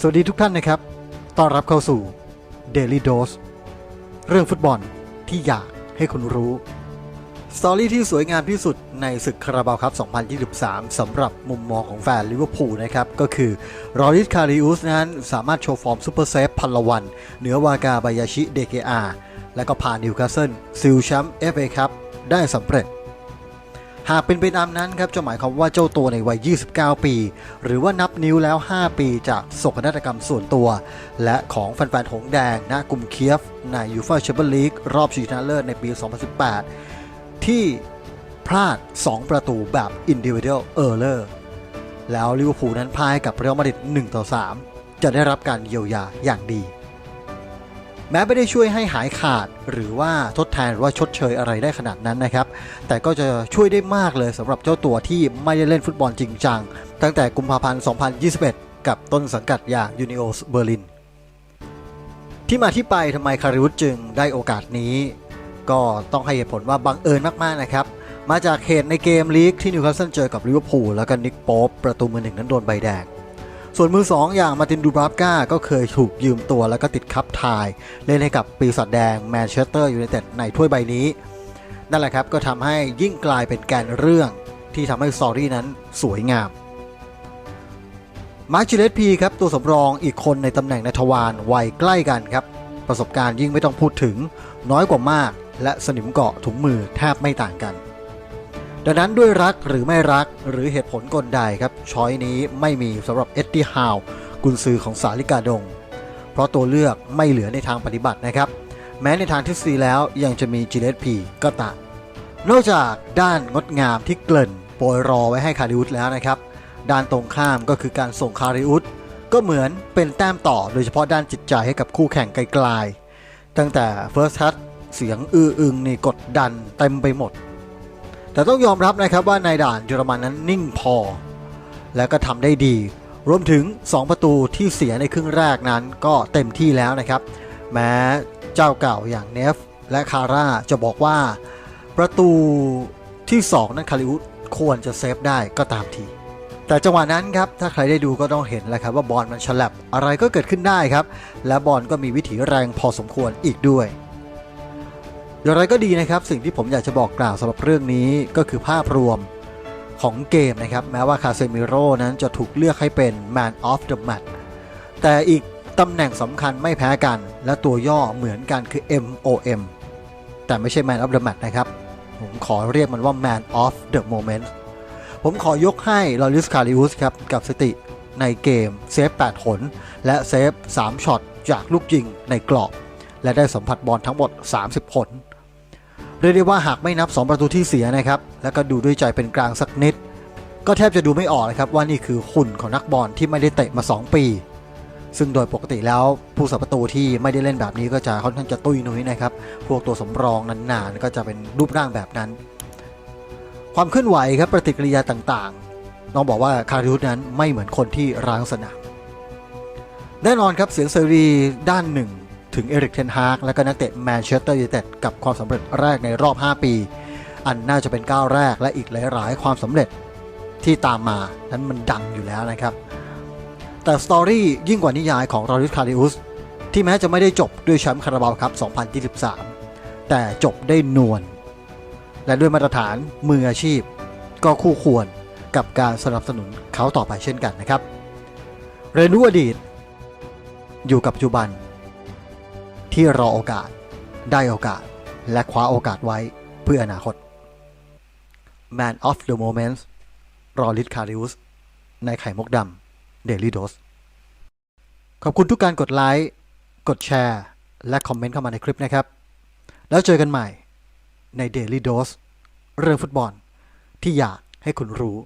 สวัสดีทุกท่านนะครับ ต้อนรับเข้าสู่ Daily Dose เรื่องฟุตบอลที่อยากให้คุณรู้ สตอรี่ที่สวยงามที่สุดในศึกคาราบาวครับ 2023 สำหรับมุมมองของแฟนลิเวอร์พูลนะครับ ก็คือรอริสคาริอุสนั้นสามารถโชว์ฟอร์มซูเปอร์เซฟพันละวัน เหนือวากาบายาชิเดเกอาและก็พานิวคาสเซิลซิลแชมป์เอฟเอครับได้สำเร็จ หากเป็นไปตามนั้นครับจะหมายความว่าเจ้าตัวในวัย 29 ปี หรือว่านับนิ้วแล้ว 5 ปีจากโศกนาฏกรรมส่วนตัว และของแฟนๆหงแดงณกลุ่มเคียฟ ในยูฟ่าแชมเปี้ยนลีกรอบชิงชนะเลิศในปี 2018 ที่พลาด 2 ประตูแบบ individual error แล้วลิเวอร์พูลนั้นพ่ายกับเรอัลมาดริด1ต่อ3จะได้รับการเยียวยาอย่างดี แม้ไม่ได้ช่วยให้หายขาด หรือว่าทดแทนหรือว่าชดเชยอะไรได้ขนาดนั้นนะครับ แต่ก็จะช่วยได้มากเลยสำหรับเจ้าตัวที่ไม่ได้เล่นฟุตบอลจริงจัง ตั้งแต่กุมภาพันธ์ 2021 กับต้นสังกัดอย่างยูนิโอสเบอร์ลินที่มาที่ไปทำไมคาริวุฒจึงได้โอกาสนี้ ก็ต้องให้เหตุผลว่าบังเอิญมากๆนะครับมาจากเหตุในเกมลีกที่นิวคาสเซิลเจอกับลิเวอร์พูลแล้วก็นิกโป๊ปประตูมือหนึ่งนั้นโดนใบแดง ส่วนมือ2อย่างมาตินดูบราฟก้าก็เคยถูกยืมตัวแล้วก็ติดคับทาย เล่นให้กับปีศาจแดงแมนเชสเตอร์ยูไนเต็ดในถ้วยใบนี้ นั่นแหละครับก็ทำให้ยิ่งกลายเป็นแกนเรื่องที่ทำให้สตอรี่นั้นสวยงามมาร์คชิเลสพีครับตัวสำรองอีกคนในตำแหน่งในทวารวัยใกล้กันครับ ประสบการณ์ยิ่งไม่ต้องพูดถึง น้อยกว่ามาก และสนิมเกาะถุงมือแทบไม่ต่างกัน ดังนั้นด้วยรักหรือไม่รักหรือเหตุผลกลใดครับช้อยนี้ไม่มีสำหรับเอ็ดดี้ฮาวกุนซือของสาลิกาดง เพราะตัวเลือกไม่เหลือในทางปฏิบัตินะครับ แม้ในทางทฤษฎีแล้วยังจะมีจิเลสพีก็ตามนอกจากด้านงดงามที่เกริ่นโปรยรอไว้ให้คาริอุสแล้วนะครับ ด้านตรงข้ามก็คือการส่งคาริอุสก็เหมือนเป็นแต้มต่อโดยเฉพาะด้านจิตใจให้กับคู่แข่งไกลๆตั้งแต่ First Touch เสียงอื้ออึงนี่กดดันเต็มไปหมด แต่ต้องยอมรับนะครับว่าในด่านเยอรมันนั้นนิ่งพอ และก็ทำได้ดี รวมถึง 2 ประตูที่เสียในครึ่งแรกนั้นก็เต็มที่แล้วนะครับ แม้เจ้าเก่าอย่างเนฟและคาร่าจะบอกว่า ประตูที่ 2 นั้นคาริอุสควรจะเซฟได้ก็ตามที แต่จังหวะนั้นครับถ้าใครได้ดูก็ต้องเห็นแหละครับว่าบอลมันฉลับอะไรก็เกิดขึ้นได้ครับ และบอลก็มีวิถีแรงพอสมควรอีกด้วย อย่างไรก็ดีนะครับ สิ่งที่ผมอยากจะบอกกล่าวสำหรับเรื่องนี้ก็คือภาพรวมของเกมนะครับ แม้ว่าคาเซมิโร่นั้นจะถูกเลือกให้เป็น Man of the Match แต่อีกตำแหน่งสำคัญไม่แพ้กัน และตัวย่อเหมือนกันคือ MOM แต่ไม่ใช่ Man of the Match นะครับ ผมขอเรียกมันว่า Man of the Moment ผมขอยกให้ลอริสคาริอุสครับ กับสติในเกมเซฟ 8 หน และเซฟ 3 ช็อต จากลูกยิงในกรอบ และได้สัมผัสบอลทั้งหมด 30 ผล เรียกได้ว่าหากไม่นับ 2 ประตูที่เสียนะครับ แล้วก็ดูด้วยใจเป็นกลางสักนิด ก็แทบจะดูไม่ออกเลยครับว่านี่คือหุ่นของนักบอลที่ไม่ได้เตะมา 2 ปี ซึ่งโดยปกติแล้วผู้สับประตูที่ไม่ได้เล่นแบบนี้ก็จะค่อนข้างจะตุ้ยนุ้ยนะครับ พวกตัวสำรองนานๆ ก็จะเป็นรูปร่างแบบนั้น ความเคลื่อนไหวครับปฏิกิริยาต่างๆ น้องบอกว่าคาริอุสนั้นไม่เหมือนคนที่ร้างสนามแน่นอนครับเสียงเซรีด้านหนึ่ง ถึงเอริกเทนฮากและก็นักเตะแมนเชสเตอร์ยูไนเต็ดกับความสำเร็จแรกในรอบ 5 ปี อันน่าจะเป็นก้าวแรกและอีกหลาย ๆ ความสำเร็จที่ตามมานั้นมันดังอยู่แล้วนะครับ แต่สตอรี่ยิ่งกว่านิยายของรอริสคาริอุสที่แม้จะไม่ได้จบด้วยแชมป์คาราบาวครับ 2023 แต่จบได้นวลและด้วยมาตรฐานมืออาชีพ ก็คู่ควรกับการสนับสนุนเขาต่อไปเช่นกันนะครับ เรียนรู้อดีต อยู่กับปัจจุบัน ที่รอโอกาส ได้โอกาส และคว้าโอกาสไว้เพื่ออนาคต Man of the Moment รอลิสคาริอุสในไข่มกดำ Daily Dose ขอบคุณทุกการกดไลค์ กดแชร์ และคอมเมนต์เข้ามาในคลิปนะครับ แล้วเจอกันใหม่ใน Daily Dose เรื่องฟุตบอลที่อยากให้คุณรู้